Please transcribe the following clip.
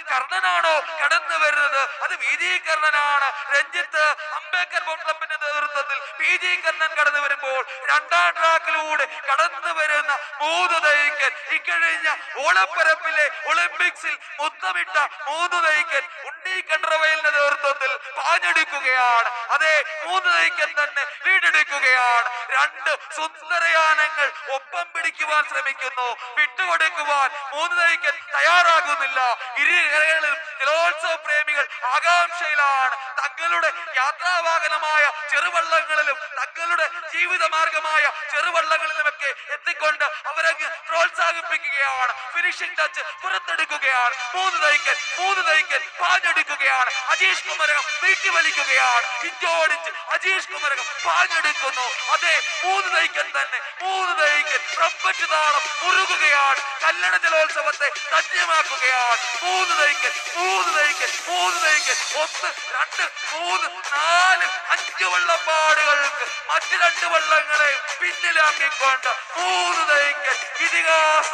കർണനാണോ കടന്നു വരുന്നത്. അത് വി. ജി. കർണനാണ്. രഞ്ജിത്ത് അംബേദ്കർ ക്ലബിന്റെ നേതൃത്വത്തിൽ പി ജി. കർണൻ കടന്നു വരുമ്പോൾ രണ്ടാം ട്രാക്കിലൂടെ കടന്നു വരുന്ന മൂന്ന് തൈക്കൻ ഇക്കഴിഞ്ഞ ഓളപ്പരപ്പിലെ ഒളിമ്പിക്സിൽ മുത്തമിട്ട മൂന്ന് തൈക്കൻ ഉണ്ണി കണ്ട്രവയലിന്റെ നേതൃത്വത്തിൽ പാഞ്ഞെടുക്കുകയാണ്. അതെ മൂന്ന് തൈക്കൻ തന്നെ വീടെടുക്കുകയാണ് രണ്ട് സുന്ദരയാനങ്ങൾ ഒപ്പം പിടിക്കുവാൻ ശ്രമിക്കുന്നു. വിട്ടുകൊടുക്കുവാൻ മൂന്ന് തൈക്കൻ തയ്യാറാകുന്നില്ല. ഇരുകരകളിലും ജലോത്സവ പ്രേമികൾ ആകാംക്ഷയിലാണ്. തങ്ങളുടെ യാത്രാവാഹനമായ ചെറുവള്ളങ്ങളിലും തങ്ങളുടെ ജീവിതമാർഗമായ ചെറുവള്ളങ്ങളിലുമൊക്കെ എത്തിക്കൊണ്ട് അവരങ്ങ് പ്രോത്സാഹിപ്പിക്കുകയാണ്. ഫിനിഷിംഗ് ടച്ച് പുറത്തെടുക്കുകയാണ്. മൂന്ന് തൈക്കൻ മൂന്ന് തൈക്കൻ പാഞ്ഞെടുക്കുകയാണ്. അജീഷ് കുമരകം വീട്ടി വലിക്കുകയാണ് ഇഞ്ചോടിച്ച് അജീഷ് കുമരകം പാഞ്ഞെടുക്കുന്നു. അതെ മൂന്ന് തൈക്കൻ തന്നെ മൂന്ന് തൈക്കൻ ട്രംപറ്റ് താളം മുറുകുകയാണ് കല്ലട ജലോത്സവത്തെ ധന്യമാക്കുകയാണ് മൂന്ന് തൈക്കൽ മൂന്ന് തൈക്കൽ മൂന്ന് തൈക്കൽ ഒന്ന് രണ്ട് മൂന്ന് നാല്. അഞ്ച് വള്ളപ്പാടുകൾക്ക് മറ്റ് രണ്ട് വള്ളങ്ങളെ പിന്നിലാക്കിക്കൊണ്ട് മൂന്ന് തൈക്കൽ ഇതിഹാസ